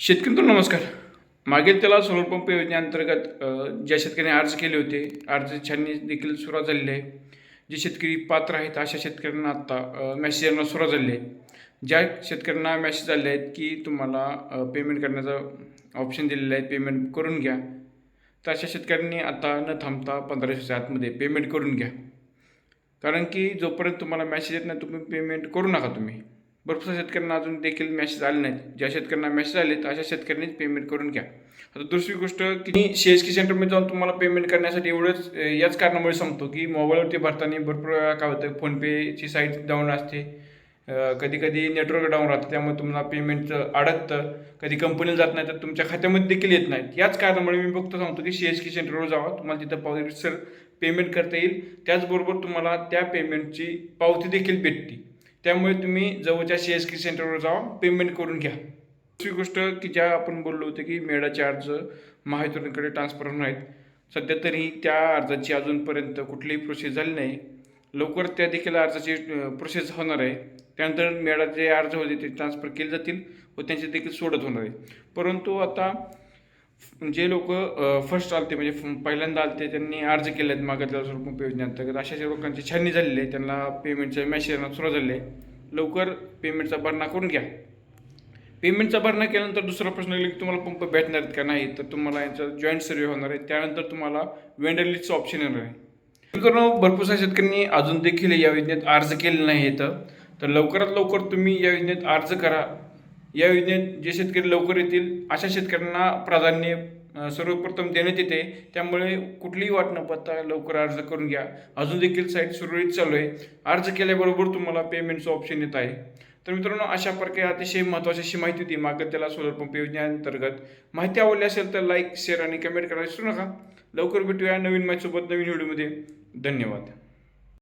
शेतकरी नमस्कार. मागील त्याला सोलर पंप योजनेअंतर्गत ज्या शेतकऱ्यांनी अर्ज केले होते अर्ज छाननी देखील सुरुवात झालेली आहे. जे शेतकरी पात्र आहेत अशा शेतकऱ्यांना आत्ता मॅसेज येणं सुरुवात झालेली आहे. ज्या शेतकऱ्यांना मॅसेज आले आहेत की तुम्हाला पेमेंट करण्याचा ऑप्शन दिलेलं आहे पेमेंट करून घ्या. तर अशा शेतकऱ्यांनी आता न थांबता पंधरा दिवसाच्या आतमध्ये पेमेंट करून घ्या. कारण की जोपर्यंत तुम्हाला मॅसेज येत नाही तुम्ही पेमेंट करू नका तुम्ही. भरपूर शेतकऱ्यांना अजून देखील मॅसेज आले नाहीत. ज्या शेतकऱ्यांना मॅसेज आले तर अशा शेतकऱ्यांनीच पेमेंट करून घ्या. आता दुसरी गोष्ट की सी एस की सेंटरमध्ये जाऊन तुम्हाला पेमेंट करण्यासाठी एवढंच याच कारणामुळे सांगतो की मोबाईलवरती भरताना भरपूर वेळा काय होतं फोनपेची साईट डाऊन असते. कधी कधी नेटवर्क डाऊन राहतं त्यामुळे तुम्हाला पेमेंटचं अडकतं. कधी कंपनीला जात नाही तर तुमच्या खात्यामध्ये देखील येत नाहीत. याच कारणामुळे मी फक्त सांगतो की सी एस की सेंटरवर जावा. तुम्हाला तिथं पावती सर पेमेंट करता येईल. त्याचबरोबर तुम्हाला त्या पेमेंटची पावती देखील भेटते. त्यामुळे तुम्ही जवळच्या सी एस के सेंटरवर जाऊन पेमेंट करून घ्या. दुसरी गोष्ट की ज्या आपण बोललो होतो की मेळाचे अर्ज महावितरणकडे ट्रान्सफर होणार आहेत सध्या तरी त्या अर्जाची अजूनपर्यंत कुठलीही प्रोसेस झाली नाही. लवकर त्या देखील अर्जाची प्रोसेस होणार आहे. त्यानंतर मेळाचे अर्ज होते ते ट्रान्सफर केले जातील व त्यांचे देखील सोडत होणार आहे. परंतु आता जे लोक फर्स्ट आलते म्हणजे पहिल्यांदा आलते त्यांनी अर्ज केले आहेत मागातल्या स्वरूप योजनेअंतर्गत अशा ज्या लोकांची छाननी झालेली आहे. त्यांना पेमेंटचं मॅसेज येणं सुरू झालेलं आहे. लवकर पेमेंटचा भरणा करून घ्या. पेमेंटचा भरणा केल्यानंतर दुसरा प्रश्न येईल की तुम्हाला पंप भेटणार आहेत का नाही? तर तुम्हाला यांचा जॉईंट सर्वे होणार आहे. त्यानंतर तुम्हाला वेंडर लिस्टचं ऑप्शन येणार आहे. मित्रांनो साऱ्या शेतकऱ्यांनी अजून देखील या योजनेत अर्ज केले नाही तर लवकरात लवकर तुम्ही या योजनेत अर्ज करा. या योजनेत जे शेतकरी लवकर येतील अशा शेतकऱ्यांना प्राधान्य सर्वप्रथम देण्यात येते. त्यामुळे कुठलीही वाट न पाहता लवकर अर्ज करून घ्या. अजून देखील साईट सुरळीत चालू आहे. अर्ज केल्याबरोबर तुम्हाला पेमेंटचं ऑप्शन येत आहे. तर मित्रांनो अशा प्रकारे अतिशय महत्त्वाची अशी माहिती होती मागं त्याला सोलर पंप योजनेअंतर्गत. माहिती आवडली असेल तर लाईक शेअर आणि कमेंट करायला विसरू नका. लवकर भेटूया नवीन माहितीसोबत नवीन व्हिडिओमध्ये. धन्यवाद.